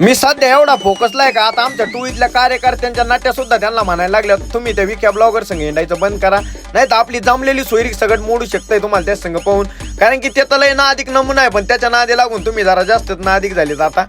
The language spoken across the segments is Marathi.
मी सध्या एवढा फोकसलाय का? आता आमच्या टू इथल्या कार्यकर्त्यांच्या नाट्या सुद्धा त्यांना म्हणायला लागल्या. तुम्ही त्या विख्या ब्लॉगर संघ हिंडायचं बंद करा. नाही तर आपली जमलेली सोयरी सगळं मोडू शकतंय तुम्हाला त्या संघ पाहून. कारण की ते तर लय ना अधिक नमुना आहे पण त्याच्या नादी लागून तुम्ही जरा जास्तच ना अधिक झालेत आता.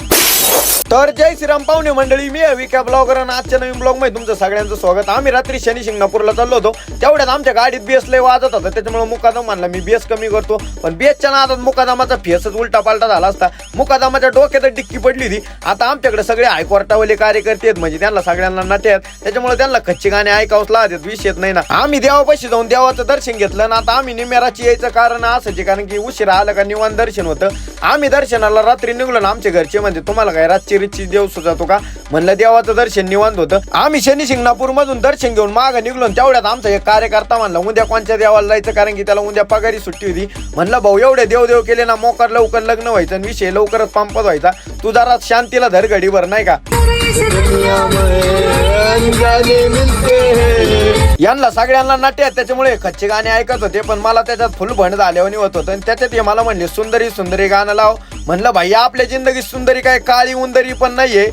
तर जय श्रीराम पाहुणे मंडळी मी आहे विका ब्लॉगर आणि आजच्या नवीन ब्लॉगमध्ये तुमचं सगळ्यांचं स्वागत. आम्ही रात्री शनी शिंगणापूरला चाललो होतो. तेवढ्यात आमच्या गाडीत बीएस लय वाजत होता त्याच्यामुळे मुकादम म्हणला मी बीएस कमी करतो पण बीएसच्या नादात मुकादमाचा फेसच उलटा पालटा झाला असता. मुकादमाच्या डोक्यात डिक्की पडली होती. आता आमच्याकडे सगळे हायकोर्टावाले कार्यकर्ते आहेत म्हणजे त्यांना सगळ्यांना नाटे आहेत. त्याच्यामुळे त्यांना कच्ची गाणे ऐकावंच लागतात विषय नाही ना. आम्ही देवापाशी जाऊन देवाचं दर्शन घेतलं ना आता आम्ही निमेराची यायचं कारण असंच कारण की उशिरा आलं का निवान दर्शन होतं. आम्ही दर्शनाला रात्री निघलो ना आमच्या घरचे म्हणजे तुम्हाला काय रातची रिची देव सुजातो का? म्हणलं देवाचं दर्शन निवांत होतं. आम्ही शनी शिंगणापूर मधून दर्शन घेऊन माग निघलो तेवढ्यात आमचा एक कार्यकर्ता म्हणला उद्या कोणत्या देवाला जायचं? कारण की त्याला उद्या पगारी सुट्टी होती. म्हणलं भाऊ एवढे देव देव केले ना मोकार लवकर लग्न व्हायचं आणि विषय लवकरच पंपत व्हायचा. तू जरा शांतीला धर घडीभर नाही का? यांना सगळ्यांना नाट्य त्याच्यामुळे कच्चे गाणे ऐकत होते पण मला त्याच्यात फुल भण झाल्यावर होत होतं. आणि त्याच्यात हे मला म्हणले सुंदरी सुंदरी गाणं लाव. म्हणलं भाई आपल्या जिंदगीत सुंदरी काय काळी उंदरी पण नाहीये.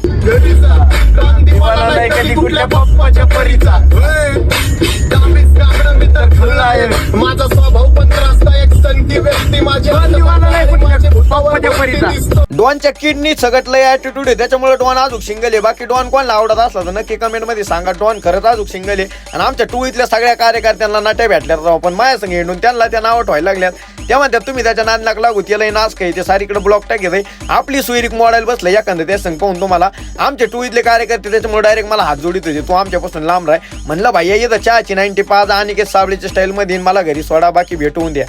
मला डॉनच्या किडनी सगटलं लय ऍटिट्यूड आहे. त्याच्यामुळे डॉन अजून सिंगल आहे. बाकी डॉन कोणाला आवडत असला तर नक्की कमेंटमध्ये सांगा. डॉन खरंच अजून सिंगल आहे. आणि आमच्या टू इथल्या सगळ्या कार्यकर्त्यांना नाट्या भेटल्यात राव. पण माझ्या संग हिंडून त्यांना त्या नावं ठेवायला लागल्यात. त्या तुम्ही त्याच्या नांदनाक लागू. त्याला नाच काय ते सारीकडे ब्लॉक टाकत आपली सुईरिक मॉडेल बसलं एखादं त्या संग पाहून तुम्हाला. आमचे टू इथले कार्यकर्ते त्याच्यामुळे डायरेक्ट मला हात जोडीत होते. तू आमच्यापासून लांब राह म्हणलं भाई येतं चहाची नाईन्टी पाच आणि साबळीच्या स्टाईल मध्ये मला घरी सोडा. बाकी भेटवून द्या.